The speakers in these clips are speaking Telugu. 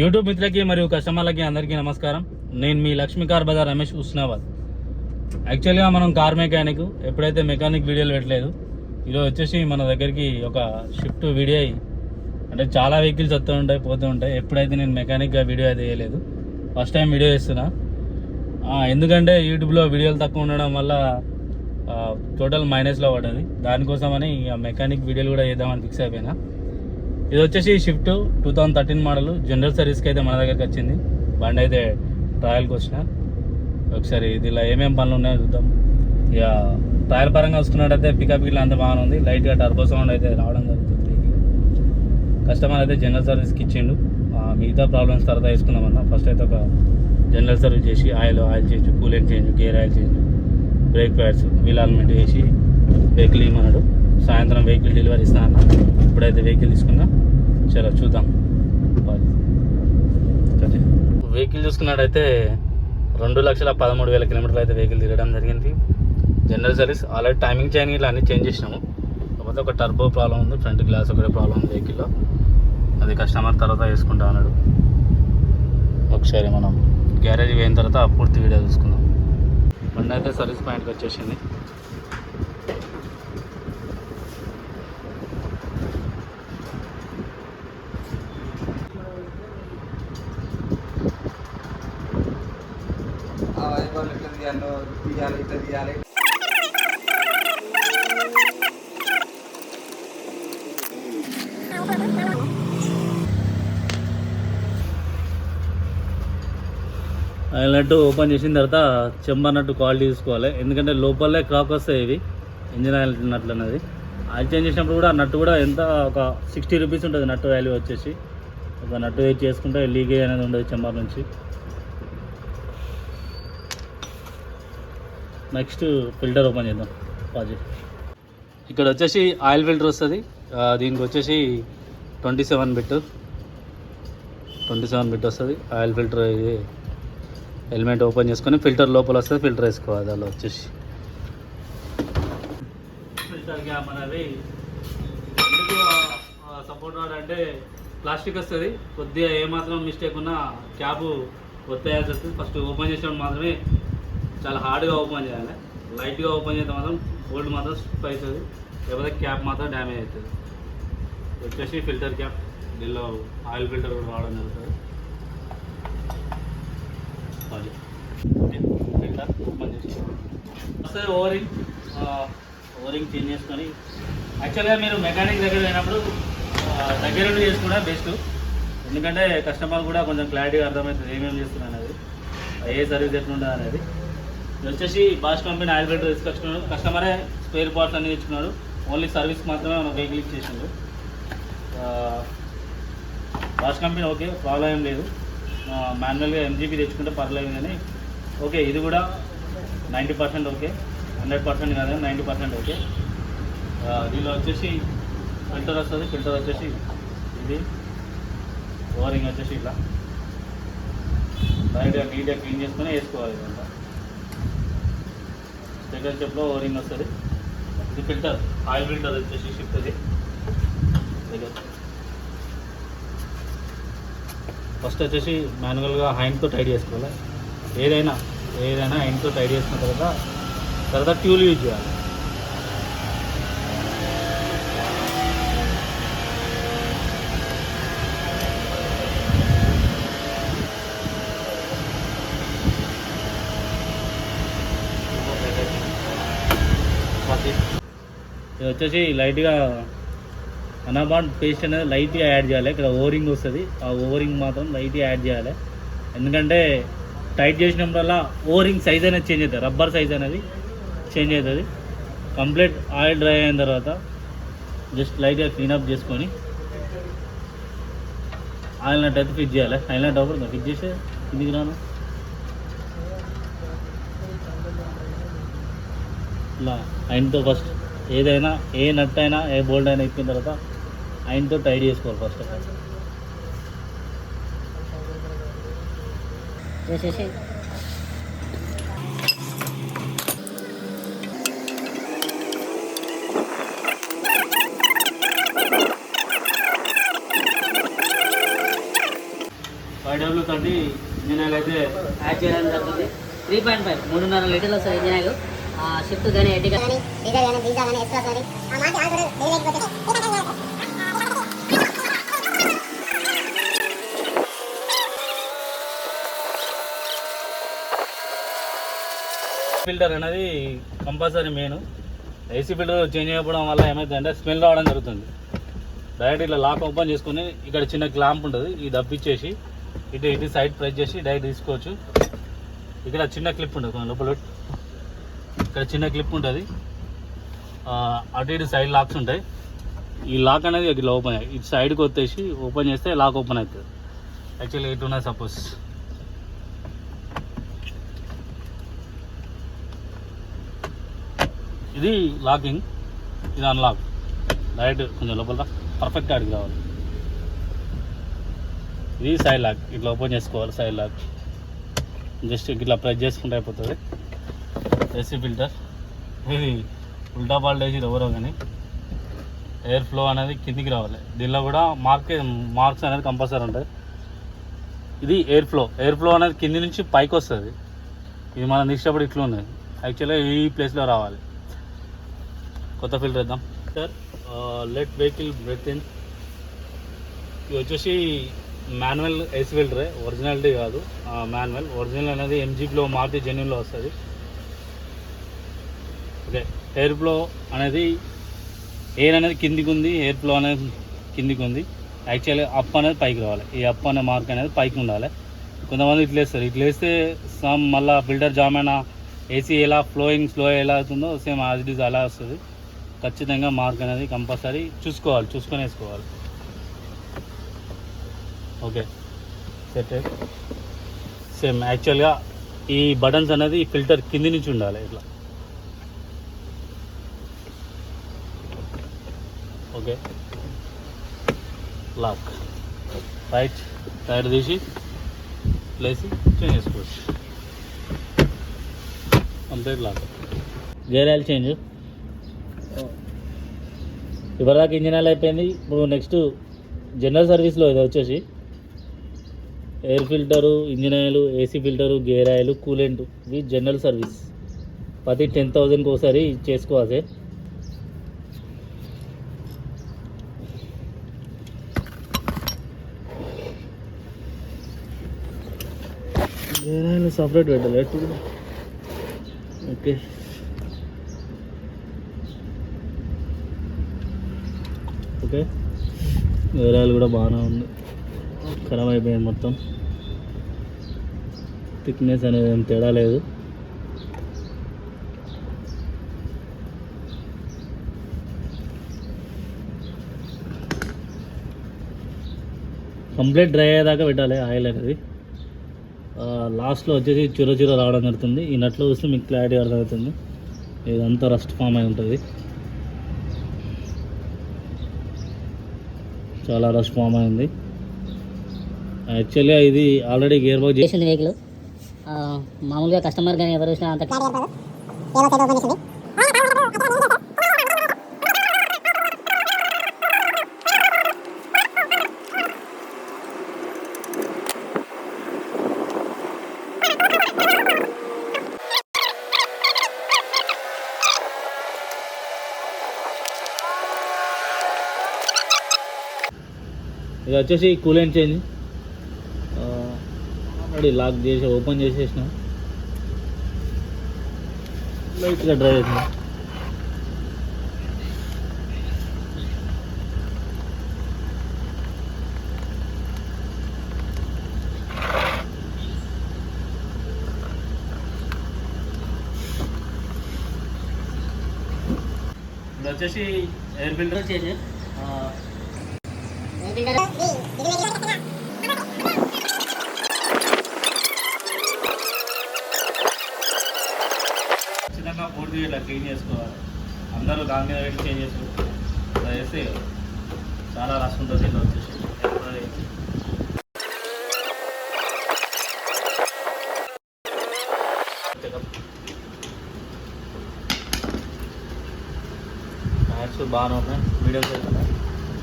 యూట్యూబ్ మిత్రులకి మరియు కస్టమర్లకి అందరికీ నమస్కారం. నేను మీ లక్ష్మీ కార్ బజార్ రమేష్ హుస్నాబాద్ యాక్చువల్గా మనం కార్ మెకానిక్ ఎప్పుడైతే మెకానిక్ వీడియోలు పెట్టలేదు ఈరోజు వచ్చేసి మన దగ్గరికి ఒక షిఫ్ట్ వీడియో అయ్యి అంటే చాలా వెహికల్స్ వస్తూ ఉంటాయి పోతూ ఉంటాయి. ఎప్పుడైతే నేను మెకానిక్గా వీడియో అయితే వేయలేదు ఫస్ట్ టైం వీడియో చేస్తున్నా. ఎందుకంటే యూట్యూబ్లో వీడియోలు తక్కువ ఉండడం వల్ల టోటల్ మైనస్లో పడ్డది. దానికోసమని ఇక మెకానిక్ వీడియోలు కూడా చేద్దామని ఫిక్స్ అయిపోయినా. ఇది వచ్చేసి Swift two thousand thirteen model. General సర్వీస్కి అయితే మన దగ్గరికి వచ్చింది. బండి అయితే ట్రయల్కి వచ్చిన. ఒకసారి దీనిలో ఏమేమి పనులు ఉన్నాయో చూద్దాం. ఇక ట్రయల్ పరంగా వస్తున్నట్టయితే పికప్ గిట్ల అంత బాగానే ఉంది. లైట్గా టర్బో సౌండ్ అయితే రావడం జరుగుతుంది. కస్టమర్ అయితే జనరల్ సర్వీస్కి ఇచ్చిండు. మిగతా ప్రాబ్లమ్స్ తర్వాత వేసుకుందామన్నా ఫస్ట్ అయితే ఒక జనరల్ సర్వీస్ చేసి oil oil change coolant change gear oil change brake pads wheel alignment వేసి వెహికల్ ఇవ్వమన్నాడు సాయంత్రం వెహికల్ డెలివరీ ఇస్తా అన్న. ఇప్పుడైతే వెహికల్ తీసుకున్నా చాలా చూద్దాం. వెహికల్ చూసుకున్నాడైతే రెండు లక్షల పదమూడు వేల కిలోమీటర్లు అయితే వెహికల్ తిరగడం జరిగింది. General service already timing chain ఇట్లా అన్నీ చేంజ్ చేసినాము. కాకపోతే ఒక టర్బో ప్రాబ్లం ఉంది ఫ్రంట్ గ్లాస్ ఒకటే ప్రాబ్లం ఉంది వెహికల్లో అది కస్టమర్ తర్వాత వేసుకుంటా అన్నాడు. ఒకసారి మనం గ్యారేజ్ పోయిన తర్వాత పూర్తి వీడియో చూసుకుందాం. బండి అయితే సర్వీస్ పాయింట్కి వచ్చేసింది. ఆ తీయాలో తీయాలి ఇట్లా తీయాలి. నట్టు ఓపెన్ చేసిన తర్వాత చెంబన్నట్టు క్వాలిటీ తీసుకోవాలి ఎందుకంటే లోపలే క్రాక్ వస్తాయి ఇవి. ఇంజిన్ ఆయిల్ నట్లు అనేది ఆయిల్ చేంజ్ చేసినప్పుడు కూడా నట్టు కూడా ఎంత ఒక సిక్స్టీ రూపీస్ ఉంటుంది నట్టు వాల్యూ వచ్చేసి. ఒక నట్టు వేసి చేసుకుంటే లీకేజ్ అనేది ఉండదు చెంబర్ నుంచి. నెక్స్ట్ ఫిల్టర్ ఓపెన్ చేద్దాం పాజిటివ్ ఇక్కడ వచ్చేసి ఆయిల్ ఫిల్టర్ వస్తుంది. దీనికి వచ్చేసి twenty seven bit. Twenty seven bit వస్తుంది. ఆయిల్ ఫిల్టర్ ఇది హెల్మెట్ ఓపెన్ చేసుకొని ఫిల్టర్ లోపల వస్తుంది ఫిల్టర్ వేసుకోవాలి దానిలో వచ్చేసి. ఫిల్టర్ గ్యాప్ అనేది ఎందుకు సపోర్ట్ రాడ్ అంటే ప్లాస్టిక్ వస్తుంది. కొద్దిగా ఏమాత్రం మిస్టేక్ ఉన్నా క్యాబ్ ఒత్తేయాల్సి వస్తుంది ఫస్ట్ ఓపెన్ చేసినప్పుడు మాత్రమే చాలా హార్డ్గా ఓపెన్ చేయాలి. లైట్గా ఓపెన్ చేస్తే మాత్రం బోల్డ్ మాత్రం స్టిప్ అవుతుంది. లేకపోతే క్యాప్ మాత్రం డ్యామేజ్ అవుతుంది. వచ్చేసి ఫిల్టర్ క్యాప్ దీనిలో ఆయిల్ ఫిల్టర్ కూడా రావడం జరుగుతుంది. ఫిల్టర్ ఓపెన్ చేసి. వస్తుంది ఓవరింగ్. ఓవరింగ్ చేంజ్ చేసుకొని. యాక్చువల్గా మీరు మెకానిక్ దగ్గర పోయినప్పుడు దగ్గర నుండి చేసుకుంటే బెస్ట్. ఎందుకంటే కస్టమర్ కూడా కొంచెం క్లారిటీగా అర్థమవుతుంది ఏమేమి చేస్తున్నా అనేది. ఏ సర్వీస్ ఎట్లుంటుంది అనేది. వచ్చేసి బాష్ కంపెనీ ఆయిల్ ఫిల్టర్ తీసుకొచ్చుకున్నాడు. కస్టమరే స్పేర్ పార్ట్స్ అన్ని తెచ్చుకున్నాడు. ఓన్లీ సర్వీస్ మాత్రమే మనం వెహికల్ ఇచ్చేసిండు. బాష్ కంపెనీ ఓకే ప్రాబ్లం ఏం లేదు. మాన్యువల్గా ఎంజీబీ తెచ్చుకుంటే పర్లేదు కానీ ఓకే ఇది కూడా ninety percent okay. Hundred percent కాదు నైంటీ పర్సెంట్ ఓకే. దీనిలో వచ్చేసి ఫిల్టర్ వస్తుంది ఫిల్టర్ వచ్చేసి ఇది. ఓవరింగ్ వచ్చేసి ఇట్లా. లైట్గా నీట్గా క్లీన్ చేసుకునే వేసుకోవాలి ఇదంతా. సెకండ్ స్టెప్లో ఓవరింగ్ వస్తుంది. ఇది ఫిల్టర్ ఆయిల్ ఫిల్టర్ వచ్చేసి షిఫ్ట్ అది. ఫస్ట్ వచ్చేసి మాన్యువల్గా హ్యాండ్తో టైట్ చేసుకోవాలి. ఏదైనా ఏదైనా హ్యాండ్తో టైట్ చేసుకున్న తర్వాత తర్వాత ట్యూల్ యూజ్ చేయాలి. ఇది వచ్చేసి లైట్గా అనాబాన్ పేస్ట్ అనేది లైట్గా యాడ్ చేయాలి. ఇక్కడ ఓవరింగ్ వస్తుంది. ఆ ఓవరింగ్ మాత్రం లైట్గా యాడ్ చేయాలి. ఎందుకంటే టైట్ చేసినప్పుడల్లా ఓవరింగ్ సైజ్ అనేది చేంజ్ అవుతుంది. రబ్బర్ సైజ్ అనేది చేంజ్ అవుతుంది. కంప్లీట్ ఆయిల్ డ్రై అయిన తర్వాత జస్ట్ లైట్గా క్లీనప్ చేసుకొని ఆయిల్ నట్ అయితే ఫిట్ చేయాలి. ఆయిల్ నట్ అవ్వకూడదు ఫిట్ చేస్తే కిందికి రాను? ఇలా ఆయనతో ఫస్ట్ ఏదైనా ఏ నట్ అయినా ఏ బోల్డ్ అయినా ఎక్కిన తర్వాత ఆయనతో టైట్ చేసుకోవాలి ఫస్ట్ ఆఫ్ ఆల్ చేసేసి ఫైవ్ డబ్ల్యూ థర్టీ ఇంజిన్ అయితే యాడ్ చేయడం జరుగుతుంది త్రీ పాయింట్ ఫైవ్ మూడున్నర లీటర్లు వస్తుంది ఇంజిన్ ఆయిల్ షిఫ్ట్ కానీ ఎడ్డి కానీ డీజల్ కానీ డీజల్ కానీ ఎక్స్ట్రా కానీ ఆ మాట కూడా డైలీ ఫిల్టర్ అనేది compulsory main AC filter change చేయకపోవడం వల్ల ఏమైందంటే స్మెల్ రావడం జరుగుతుంది డైరెక్ట్ ఇట్లా లాక్ ఓపెన్ చేసుకొని ఇక్కడ చిన్న క్లాంప్ ఉంటుంది ఇది దప్పిచ్చేసి ఇటు ఇటు సైడ్ ప్రెస్ చేసి డైరెక్ట్ తీసుకోవచ్చు ఇక్కడ చిన్న క్లిప్ ఉంటుంది లోపల ఇక్కడ చిన్న క్లిప్ ఉంటుంది. అటు ఇటు సైడ్ లాక్స్ ఉంటాయి. ఈ లాక్ అనేది ఇట్లా ఓపెన్ అయ్యి ఇటు సైడ్కి వచ్చేసి ఓపెన్ చేస్తే లాక్ ఓపెన్ అవుతుంది. యాక్చువల్లీ ఇటు ఉన్నాయి సపోజ్ ఇది లాకింగ్ ఇది అన్లాక్ డైరెక్ట్ కొంచెం లోపల పర్ఫెక్ట్ అడిగి రావాలి. ఇది సైడ్ లాక్ ఇట్లా ఓపెన్ చేసుకోవాలి సైడ్ లాక్ జస్ట్ ఇట్లా ప్రెస్ చేసుకుంటే అయిపోతుంది. AC filter. ఇది ఉల్టా పాల్ట్ వేసి ఎవరో కానీ ఎయిర్ ఫ్లో అనేది కిందికి రావాలి. దీనిలో కూడా మార్క్ మార్క్స్ అనేది కంపల్సరీ ఉంటుంది. ఇది ఎయిర్ ఫ్లో. ఎయిర్ ఫ్లో అనేది కింది నుంచి పైకి వస్తుంది. ఇది మనం తీసేటప్పుడు ఇట్లా ఉన్నది యాక్చువల్గా ఈ ప్లేస్లో రావాలి. కొత్త ఫిల్టర్ వేద్దాం. Sir let vehicle breathe in. ఇది వచ్చేసి మాన్యువల్ ఏసీ ఫిల్టరే. ఒరిజినాలిటీ కాదు. మాన్యువల్. ఒరిజినల్ అనేది ఎంజీప్లో మారుతి జెన్యున్లో వస్తుంది. ఎయిర్ ఫ్లో అనేది ఎయిర్ అనేది కిందికి ఉంది ఎయిర్ ఫ్లో అనేది కిందికి ఉంది. యాక్చువల్లీ అప్ అనేది పైకి రావాలి. ఈ అప్ అనే మార్క్ అనేది పైకి ఉండాలి. కొంతమంది ఇట్లా వేస్తారు. ఇట్లా వేస్తే సమ్ మళ్ళీ ఫిల్టర్ జామ్ అయినా ఏసీ ఎలా ఫ్లోయింగ్ స్లో ఎలా అవుతుందో సేమ్ యాజ్ ఇట్ అలా వస్తుంది. ఖచ్చితంగా మార్క్ అనేది కంపల్సరీ చూసుకోవాలి చూసుకొని వేసుకోవాలి. ఓకే సెట్ సేమ్ యాక్చువల్గా ఈ బటన్స్ అనేది ఫిల్టర్ కింది నుంచి ఉండాలి ఇట్లా. ఓకే. లాక్ రైట్ టైర్ తీసి ప్లేసి చేంజ్ చేసుకోవచ్చు. Complete lock gear oil change ఇప్పటిదాకా ఇంజిన్ ఆయిల్ అయిపోయింది. ఇప్పుడు నెక్స్ట్ జనరల్ సర్వీస్లో ఇది వచ్చేసి air filter engine oil AC filter gear oil coolant ఇవి జనరల్ సర్వీస్ ప్రతి టెన్ థౌజండ్కి ఒకసారి చేసుకోవాలి గేర్ ఆయిల్ సపరేట్ పెట్టాలి. ఎటు ఓకే. ఓకే. వివరాలు కూడా బాగానే ఉంది. ఖరాబ్ అయిపోయింది మొత్తం. థిక్నెస్ అనేది ఏం తేడా లేదు. కంప్లీట్ డ్రై అయ్యేదాకా పెట్టాలి ఆయిల్ అనేది. లాస్ట్లో వచ్చేసి చిర చిర రావడం జరుగుతుంది. ఈ నట్లో చూస్తే మీకు క్లారిటీ అర్థమవుతుంది. ఇదంతా రస్ట్ ఫామ్ అయి ఉంటుంది. చాలా రష్ ఫామ్ అయింది యాక్చువల్గా ఇది ఆల్రెడీ గేర్ బాక్స్ చేసింది వెహికల్ మామూలుగా కస్టమర్ కానీ ఎవరు వచ్చినా అంత ఏదో సైడ్ ఓపెన్ చేసింది ఇది వచ్చేసి కూలెంట్ చేంజ్ ఆల్రెడీ లాక్ చేసి ఓపెన్ చేసేసిన. లైట్గా డ్రై చేసిన వచ్చేసి ఎయిర్ ఫిల్టర్ చేంజ్ ఖచ్చితంగా పూర్తి ఇట్లా క్లీన్ చేసుకోవాలి అందరూ దాని మీద పెట్టి చేంజ్ చేసుకోవాలి అలా చేస్తే చాలా రష్ ఉంటుంది ఇలా వచ్చేసి ఎప్పుడు వేసి. Checkup. టైర్స్ బాగానే ఉన్నాయి మీడియం సైజ్ ఉన్నాయి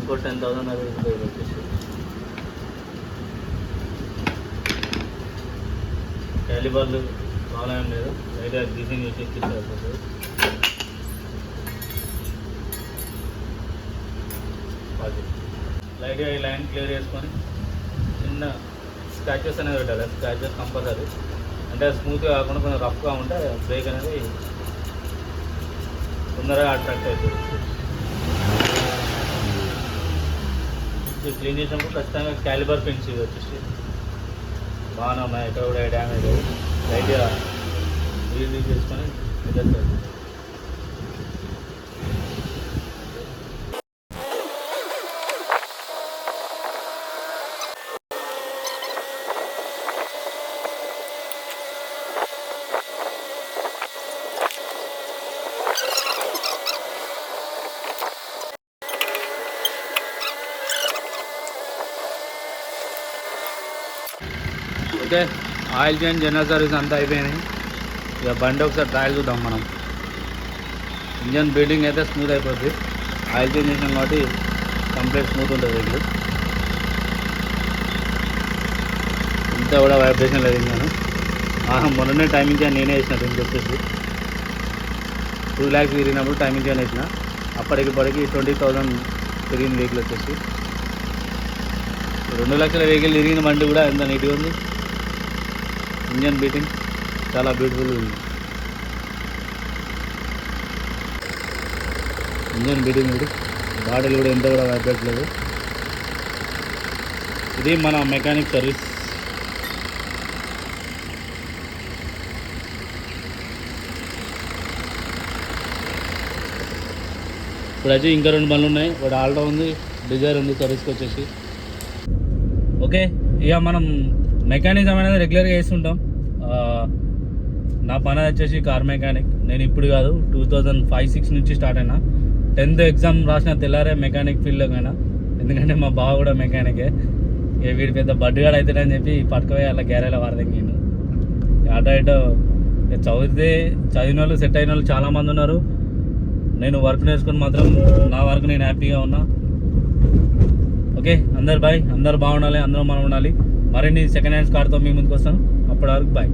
ఇంకో టెన్ థౌసండ్ అది ఇది వచ్చేసి క్యాలిబర్లు ప్రాబ్లం ఏం లేదు. లైట్గా గ్రీసింగ్ చేసి అది లైట్గా ఈ లైన్ క్లియర్ చేసుకొని చిన్న స్క్రాచెస్ అనేది పెట్టాలి. Scratches compulsory. అంటే స్మూత్గా కాకుండా కొంచెం రఫ్గా ఉంటే బ్రేక్ అనేది తొందరగా అట్రాక్ట్ అవుతుంది. ఇది క్లీన్ చేసినప్పుడు ఖచ్చితంగా క్యాలిబర్ పెన్స్ ఇవి వచ్చేసి బాగానే ఉన్నాయి ఎక్కడ కూడా డ్యామేజ్ లైట్గా రీల్ చేసుకొని ఇద్దరు okay? Oil change general service అంతా అయిపోయినాయి. ఇక బండి ఒకసారి ట్రయల్ చూద్దాం మనం. ఇంజన్ బిల్డింగ్ అయితే స్మూత్ అయిపోద్ది. ఆయిల్ చేంజ్ చేసినాం కాబట్టి కంప్లీట్ స్మూత్ ఉంటుంది వెహికల్ ఇంత కూడా వైబ్రేషన్ లేదు ఇంజన్. మొన్ననే టైమింగ్ చేయండి నేనే వేసిన దీనికి వచ్చేసి. టూ ల్యాక్స్ తిరిగినప్పుడు టైమింగ్ చేయని వేసిన అప్పటికి ఇప్పటికి ట్వంటీ థౌజండ్ తిరిగిన వెహికల్ వచ్చేసి. రెండు లక్షల వెహికల్ తిరిగిన బండి కూడా ఎంత నీట్గా ఉంది. ఇంజన్ బీటింగ్ చాలా బ్యూటిఫుల్ ఉంది. ఇంజన్ బీటింగ్ ఇది బాడీలు కూడా ఎంత కూడా వైబ్రేట్ లేదు. ఇది మన మెకానిక్ సర్వీస్ ఇప్పుడు అయితే ఇంకా రెండు బండ్లు ఉన్నాయి. ఒకటి ఆల్టో ఉంది డిజైర్ ఉంది సర్వీస్కి వచ్చేసి. ఓకే ఇక మనం మెకానిజం అనేది రెగ్యులర్గా వేస్తుంటాం నా పని వచ్చేసి కార్ మెకానిక్ నేను ఇప్పుడు కాదు టూ థౌజండ్ ఫైవ్ సిక్స్ నుంచి స్టార్ట్ అయినా. టెన్త్ ఎగ్జామ్ రాసిన తెల్లారే మెకానిక్ ఫీల్డ్లో అయినా ఎందుకంటే మా బావ కూడా మెకానికే ఇక వీడి పెద్ద బడ్డుగాడు అవుతాడని చెప్పి పట్టుకుపోయి అలా గ్యారేలో వారదెంగాను నేను ఇటో ఇక చదివితే చదివిన వాళ్ళు సెట్ అయిన వాళ్ళు చాలామంది ఉన్నారు. నేను వర్క్ నేర్చుకుని మాత్రం నా వర్క్ నేను హ్యాపీగా ఉన్నా. ఓకే అందరు బాయ్ అందరు బాగుండాలి అందరూ మనం ఉండాలి. మరిన్ని సెకండ్ హ్యాండ్స్ కార్తో మీ ముందుకు వస్తాను అప్పటి వరకు బాయ్.